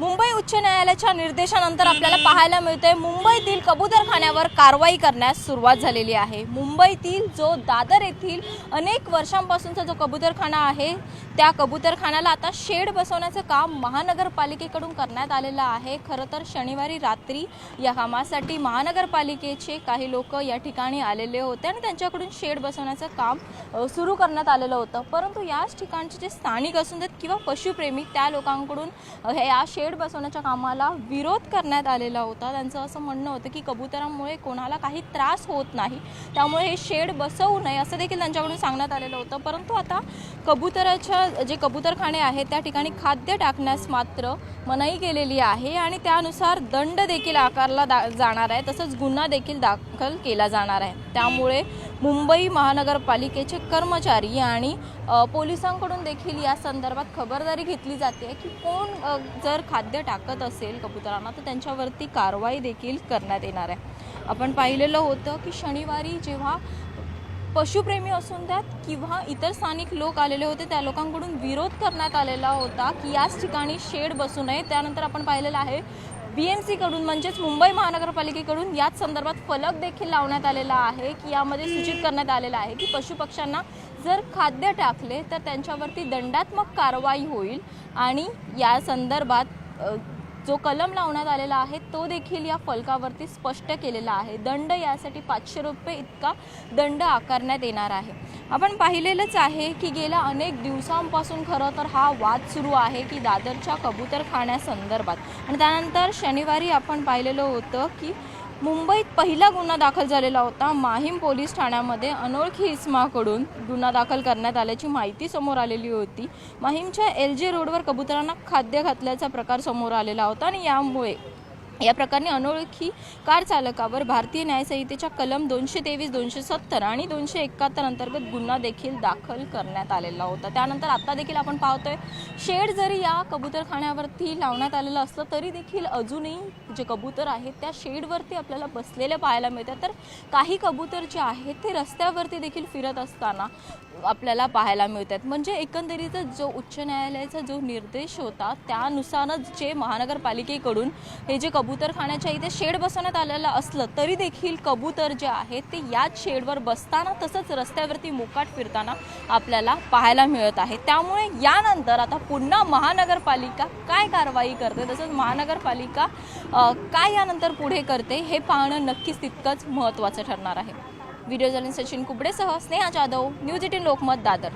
मुंबई उच्च न्यायालयाच्या निर्देशानंतर आपल्याला पाहायला मिळतंय मुंबईतील कबूतरखान्यावर कारवाई करण्यास सुरुवात झालेली आहे. मुंबईतील जो दादर येथील अनेक वर्षांपासूनचा जो कबूतरखाना आहे त्या कबूतरखान्याला आता शेड बसवण्याचं काम महानगरपालिकेकडून करण्यात आलेलं आहे. खरं तर शनिवारी रात्री या कामासाठी महानगरपालिकेचे काही लोक या ठिकाणी आलेले होते आणि त्यांच्याकडून शेड बसवण्याचं काम सुरू करण्यात आलेलं होतं. परंतु याच ठिकाणचे जे स्थानिक असून देत किंवा पशुप्रेमी त्या लोकांकडून हे या शेड बसवण्याच्या कामाला विरोध करण्यात आलेला होता. त्यांचं असं म्हणणं होतं की कबुतरांमुळे कोणाला काही त्रास होत नाही. त्यामुळे हे शेड बसवू नये असं देखील त्यांच्याकडून सांगण्यात आलेलं होतं. परंतु आता कबुतराच्या जे कबुतरखाने आहेत त्या ठिकाणी खाद्य टाकण्यास मात्र मनाई केलेली आहे आणि त्यानुसार दंड देखील आकारला दा जाणार आहे. तसंच गुन्हा देखील दाखल केला जाणार आहे. त्यामुळे मुंबई महानगरपालिकेचे कर्मचारी आणि पोलिसांकडून देखील या संदर्भात खबरदारी घेतली जाते की कोण जर खाद्य टाकत असेल कबुतरांना तर त्यांच्यावरती कारवाई देखील करण्यात येणार आहे. आपण पाहिलेलं होतं की शनिवारी जेव्हा पशुप्रेमी असून त्यात किंवा इतर स्थानिक लोक आलेले होते त्या लोकांकडून विरोध करण्यात आलेला होता की याच ठिकाणी शेड बसू नये. त्यानंतर आपण पाहिलेलं आहे बी एम सीकडून म्हणजेच मुंबई महानगरपालिकेकडून याच संदर्भात फलक देखील लावण्यात आलेला आहे की यामध्ये सूचित करण्यात आलेलं आहे की पशुपक्ष्यांना जर खाद्य टाकले तर त्यांच्यावरती दंडात्मक कारवाई होईल. आणि या संदर्भात जो कलम लावण्यात आलेला आहे तो देखील या फलकावरती स्पष्ट केलेला आहे. दंड यासाठी पाचशे रुपये इतका दंड आकारण्यात येणार आहे. आपण पाहिलेलंच आहे की गेल्या अनेक दिवसांपासून खरं तर हा वाद सुरू आहे की दादरच्या कबूतरखान्यासंदर्भात आणि त्यानंतर शनिवारी आपण पाहिलेलं होतं की मुंबईत पहिला गुन्हा दाखल झालेला होता. माहीम पोलीस ठाण्यामध्ये अनोळखी इस्माकडून गुन्हा दाखल करण्यात आल्याची माहिती समोर आलेली होती. माहीमच्या एल जे रोडवर कबुतरांना खाद्य घातल्याचा प्रकार समोर आलेला होता आणि यामुळे या प्रकरणी अनोळखी कार चालकावर भारतीय न्यायसंहितेच्या कलम दोनशे तेवीस दोनशे सत्तर आणि दोनशे एकाहत्तर अंतर्गत गुन्हा देखील दाखल करण्यात आलेला होता. त्यानंतर आता देखील आपण पाहतोय शेड जरी या कबूतरखान्यावरती लावण्यात आलेलं असलं तरी देखील अजूनही जे कबूतर आहेत त्या शेडवरती आपल्याला बसलेले पाहायला मिळतात. तर काही कबूतर जे आहेत ते रस्त्यावरती देखील फिरत असताना आपल्याला पाहायला मिळतात. म्हणजे एकंदरीतच जो उच्च न्यायालयाचा जो निर्देश होता त्यानुसारच जे महानगरपालिकेकडून हे जे कबूतरखान्याच्या इथे शेड बसवण्यात आलेलं असलं तरी देखील कबूतर जे आहेत ते याच शेडवर बसताना तसंच रस्त्यावरती मोकाट फिरताना आपल्याला पाहायला मिळत आहे. त्यामुळे यानंतर आता पुन्हा महानगरपालिका काय कारवाई करते तसंच महानगरपालिका काय यानंतर पुढे करते हे पाहणं नक्कीच तितकंच महत्त्वाचं ठरणार आहे. व्हिडिओ जर्नलिस्ट सचिन कुबडेसह स्नेहा जाधव न्यूज एटीन लोकमत दादर.